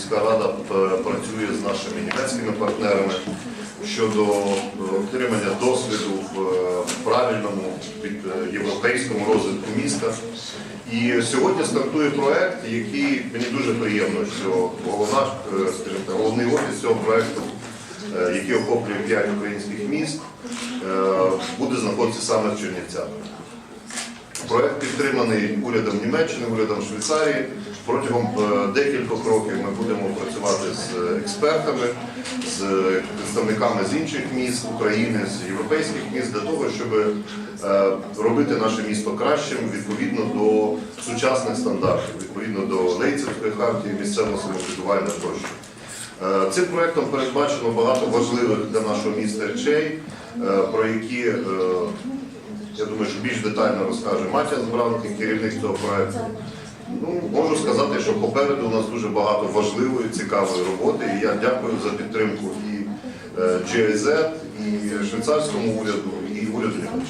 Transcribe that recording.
міська рада працює з нашими німецькими партнерами щодо е, отримання досвіду в е, правильному е, європейському розвитку міста. І сьогодні стартує проект, який мені дуже приємно, що головна, е, головний офіс цього проекту, е, який охоплює 5 українських міст, е, буде знаходитися саме в Чернівцях. Проект підтриманий урядом Німеччини, урядом Швейцарії. Протягом е, декількох років ми будемо працювати з експертами, з представниками з інших міст України, з європейських міст для того, щоб е, робити наше місто кращим відповідно до сучасних стандартів, відповідно до Лейцевської хартії, місцевого самоврядування тощо. Е, Цим проектом передбачено багато важливих для нашого міста речей, про які я думаю, що більш детально розкаже Матя Бранки, керівник цього проекту. Ну, можу сказати, що попереду у нас дуже багато важливої, цікавої роботи. І я дякую за підтримку і е, GIZ, і швейцарському уряду, і уряду.